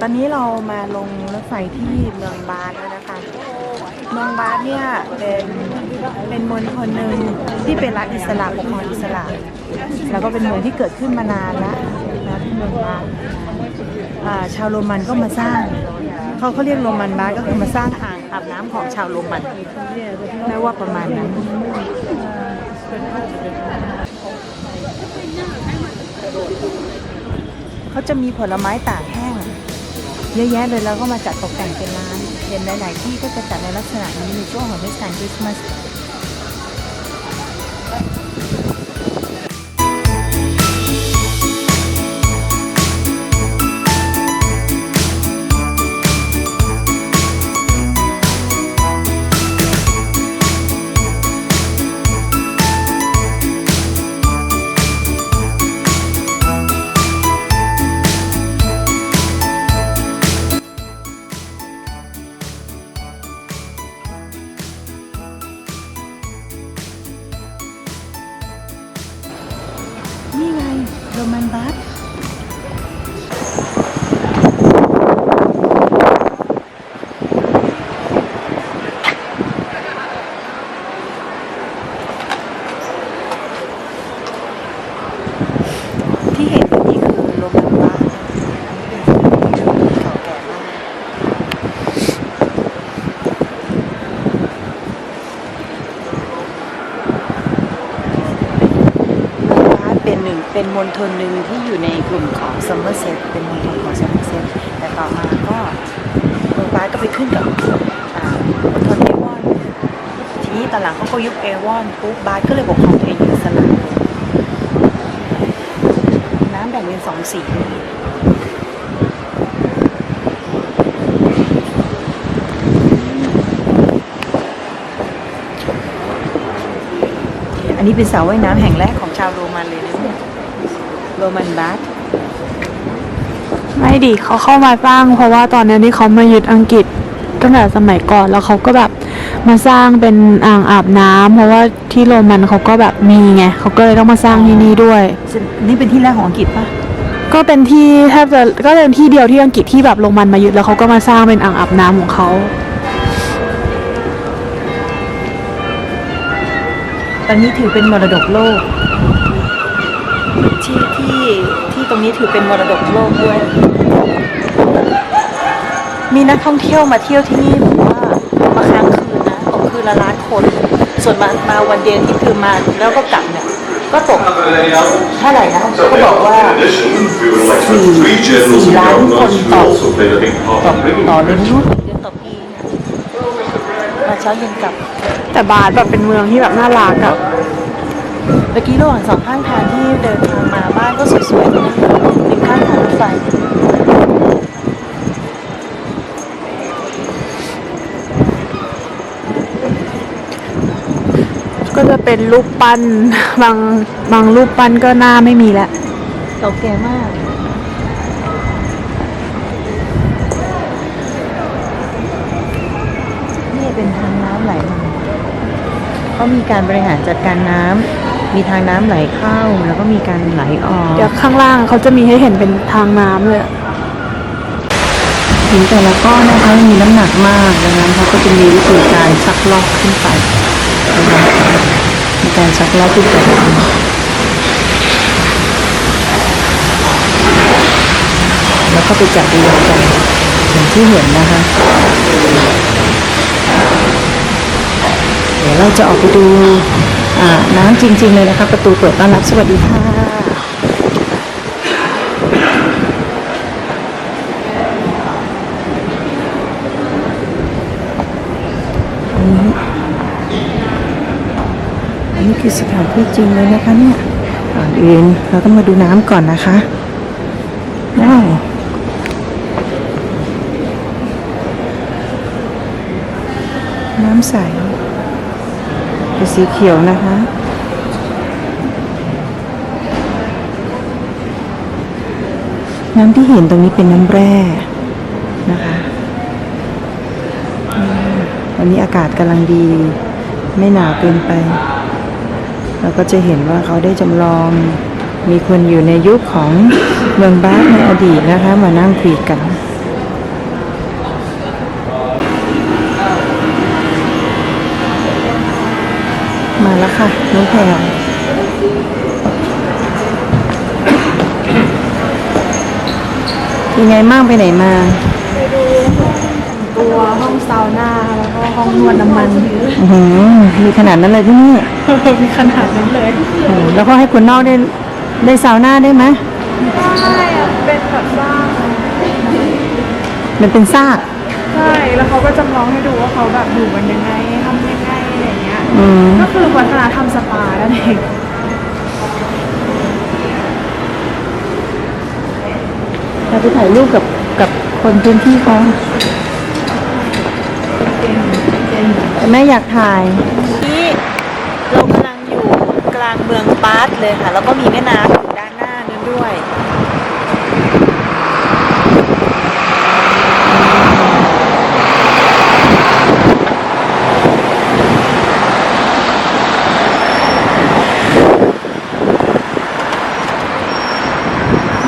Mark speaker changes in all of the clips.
Speaker 1: ตอนนี้เรามาลงรถไฟที่เมืองบาสแล้วนะคะ เมืองบาสเนี่ยเป็นเป็นมณฑลหนึ่งที่เป็นรัฐอิสระปกครองอิสระแล้วก็เป็นเมืองที่เกิดขึ้นมานานแล้วนะที่เมืองบาสชาวโรมันก็มาสร้างเขาเขาเรียกโรมันบาสก็คือมาสร้างอ่างอาบน้ำของชาวโรมันไม่ว่าประมาณนั้นเขาจะมีผลไม้ตากแห้ง เยอะแยะเลยแล้วก็มาจัดตกแต่งเป็นร้านเห็นหลาย ๆ ที่ก็จะจัดในลักษณะนี้ในช่วงของเทศกาลคริสต์มาส นึ่งเป็นมณฑลหนึ่งที่อยู่ในกลุ่มของซัมเมอร์เซตเป็นมณฑลของซัมเมอร์เซตแต่ต่อมาก็เมืองบาสก็ไปขึ้นกับมณฑลเอวอนทีนี้ตอนหลังเขาก็ยุบเอวอนปุ๊บบาสก็เลยปกครองตัวเองอยู่อิสระน้ำแบ่งเป็นสองสี อันนี้เป็นสระว่ายน้ำแห่งแรกของชาวโรมันเลยนะเนี่ยโรมันบาส
Speaker 2: ไม่ดิเขาเข้ามาสร้าง เพราะว่าตอนนี้ที่เขามายึดอังกฤษตั้งแต่สมัยก่อนแล้วเขาก็แบบมาสร้างเป็นอ่างอาบน้ำเพราะว่าที่โรมันเขาก็แบบมีไงเขาก็เลยต้องมาสร้างที่นี่ด้วย
Speaker 1: นี่เป็นที่แรกของอังกฤษปะ
Speaker 2: ก็เป็นที่แทบจะก็เป็นที่เดียวที่อังกฤษที่แบบโรมันมายึดแล้วเขาก็มาสร้างเป็นอ่างอาบน้ำของเขา
Speaker 1: ตอนนี้ถือเป็นมรดกโลก ที่ที่ที่ตรงนี้ถือเป็นมรดกโลกด้วย มีนักท่องเที่ยวมาเที่ยวที่นี่แบบว่ามาค้างคืนนะตกคืนละล้านคน ส่วนมามาวันเดียวที่คือมาแล้วก็กลับเนี่ยก็ตกเท่าไหร่นะเขาบอกว่า
Speaker 3: Three, three journals of
Speaker 1: Land
Speaker 3: government
Speaker 1: on
Speaker 3: who
Speaker 1: top.
Speaker 3: also played a big
Speaker 1: ต่อต่อเดือนนู้นเดือนต่อปีมา เช้าเย็นกลับ
Speaker 2: แต่บาสแบบเป็นเมืองที่แบบน่ารักอะ
Speaker 1: เมื่อกี้ระหว่างสองข้างทางที่เดินทางมาบ้านก็สวยๆนะเป็นข้างทางรถไฟ
Speaker 2: ก็จะเป็นรูปปั้นบางบางรูปปั้นก็หน้าไม่มีแล้ว
Speaker 1: เก่าแก่มาก นี่เป็นทางน้ำไหลมา เขามีการบริหารจัดการน้ำมีทางน้ำไหลเข้าแล้วก็มีการไหลออก
Speaker 2: เดี๋ยวข้างล่างเขาจะมีให้เห็นเป็นทางน้ำเลย
Speaker 1: หินแต่ละก้อนนะคะมีน้ำหนักมากดังนั้นเขาก็จะมีวิธีการชักลอกขึ้นไปนะคะมีการชักลอกขึ้นไปแล้วก็ไปจับเรียงกันอย่างที่เห็นนะคะ เราจะออกไปดูน้ำจริง ๆ เลยนะคะ ประตูเปิดต้อนรับสวัสดีค่ะนนี้อันนี้คือสถานที่จริงเลยนะคะเนี่ยก่อนอื่นเราต้องมาดูน้ำก่อนนะคะว้าวน้ำใส เป็นสีเขียวนะคะน้ำที่เห็นตรงนี้เป็นน้ำแร่นะคะวันนี้อากาศกำลังดี ไม่หนาวเกินไป เราก็จะเห็นว่าเขาได้จำลองมีคนอยู่ในยุคของเมืองบาสในอดีตนะคะ มานั่งคุยกัน ค่ะ น้องแพรวยังไงมั่งไปไหนมา
Speaker 2: ตัวห้องซาวน่าแล้วก็ห้องนวดน้ำมัน
Speaker 1: อื้อหือมีขนาดนั้นเลยที่นี่
Speaker 2: มีขนาดนั้นเลย
Speaker 1: โอ้โหแล้วก็ให้คนนอกได้ได้ซาวน่าได้ไหม
Speaker 2: ใช่อะเป็นแบบสร้าง
Speaker 1: มันเป็นซาก
Speaker 2: ใช่แล้วเขาก็จำลองให้ดูว่าเขาแบบอยู่กันยังไงทำยังไง อะไรอย่างเงี้ย
Speaker 1: อืม
Speaker 2: ก็คือวัฒนธรรมสปานั่นเอง
Speaker 1: เราไปถ่ายรูปกับกับคนพื้นที่เขาแม่อยากถ่ายนี่เรากำลังอยู่กลางเมืองปาร์ตเลยค่ะ แล้วก็มีแม่น้ำอยู่ด้านหน้านั้นด้วย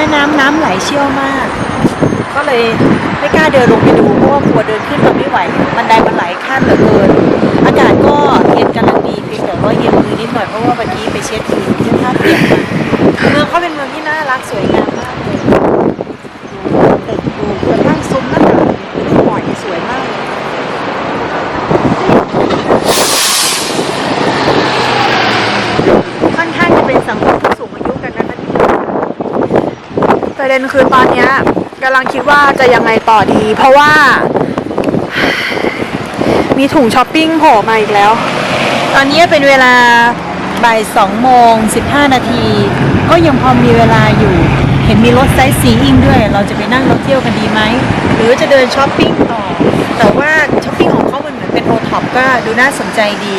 Speaker 1: ม่น้ำน้ำไหลเชี่ยวมาก ก็เลยไม่กล้าเดินลงไปดูเพราะว่ากลัวเดินขึ้นมาไม่ไหวบันไดมันไหลขั้นเหลือเกิน อากาศก็เย็นกำลังดีเพียงแต่ว่าเย็นมือนิดหน่อยเพราะว่าเมื่อกี้ไปเช็ดผิวที่ท่าเปียกมาเมืองเขาเป็นเมืองที่น่ารักสวยงามมากเลยตึกดูเกิดทั้งซุ้มหน้าต่างหอยสวยมากค่อนข้างจะเป็นสังคมผู้สูงอายุกันนะคะที่นี่
Speaker 2: ประเด็นคือตอนเนี้ยกำลังคิดว่าจะยังไงต่อดี เพราะว่า มีถุงช้อปปิ้งโผล่มาอีกแล้ว
Speaker 1: ตอนนี้เป็นเวลาบ่ายสองโมงสิบห้านาที ก็ยังพอมีเวลาอยู่ เห็นมีรถไซส์สีอิงด้วย เราจะไปนั่งรถเที่ยวกันดีไหม หรือจะเดินช้อปปิ้งต่อ แต่ว่าช้อปปิ้งของเขามันเหมือนเป็นโอท็อปก็ดูน่าสนใจดี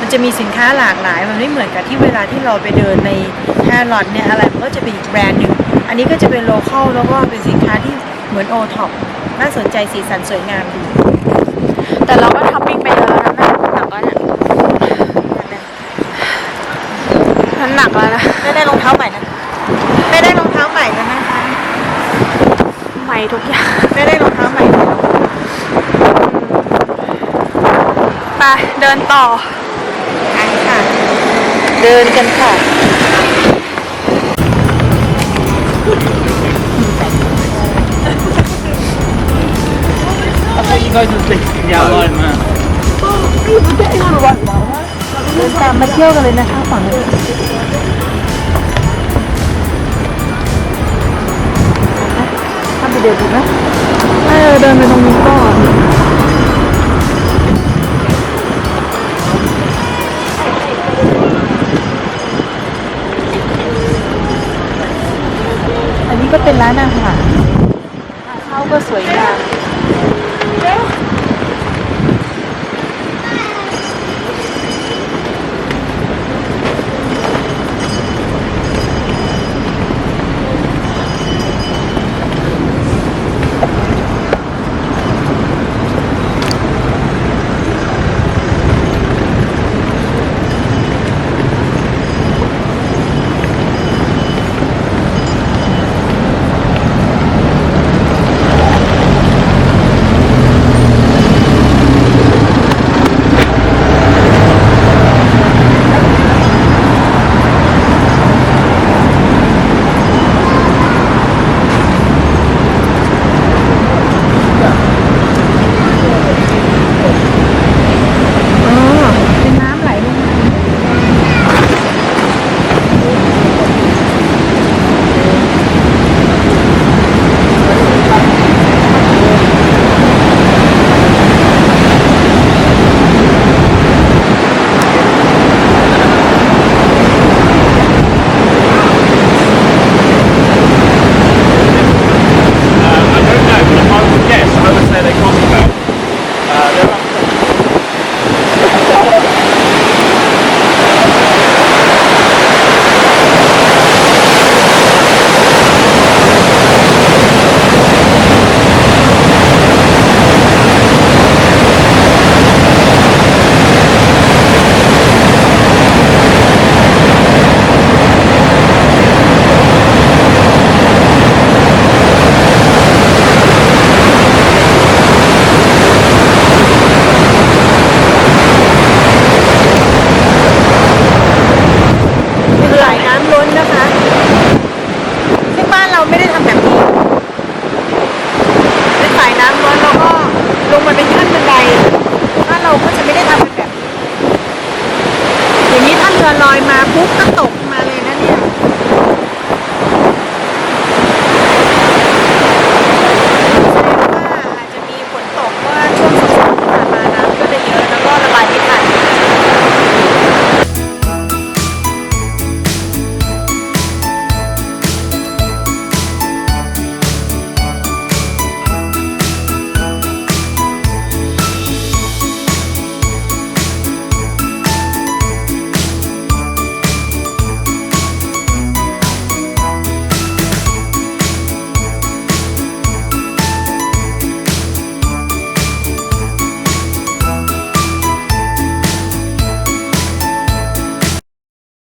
Speaker 1: มันจะมีสินค้าหลากหลาย มันไม่เหมือนกับที่เวลาที่เราไปเดินในแฮร์รอดเนี่ยอะไรมันก็จะเป็นอีกแบรนด์หนึ่ง อันนี้ก็จะเป็นโลเคอลแล้วก็เป็นสินค้าที่เหมือนโอท็อปน่าสนใจสีสันสวยงามดี
Speaker 2: แต่เราก็ช้อปปิ้งไปเยอะแล้วนะแม่หนักแล้วเนี่ยมันหนักแล้วนะ
Speaker 1: ไม่ได้รองเท้าใหม่นะไม่ได้รองเท้าใหม่แล้วนะคะ
Speaker 2: ใหม่ทุกอย่าง
Speaker 1: ไม่ได้รองเท้าใหม่นะ
Speaker 2: ไปเดินต่อ
Speaker 1: อะค่ะ เดินกันค่ะเดินตามมาเที่ยวกันเลยนะคะฝั่งนี้ทำไปเดินดูนะ
Speaker 2: เออเดินไปตรงนี้ก่อน
Speaker 1: อันนี้ก็เป็นร้านอาหารเข้าก็สวยงาม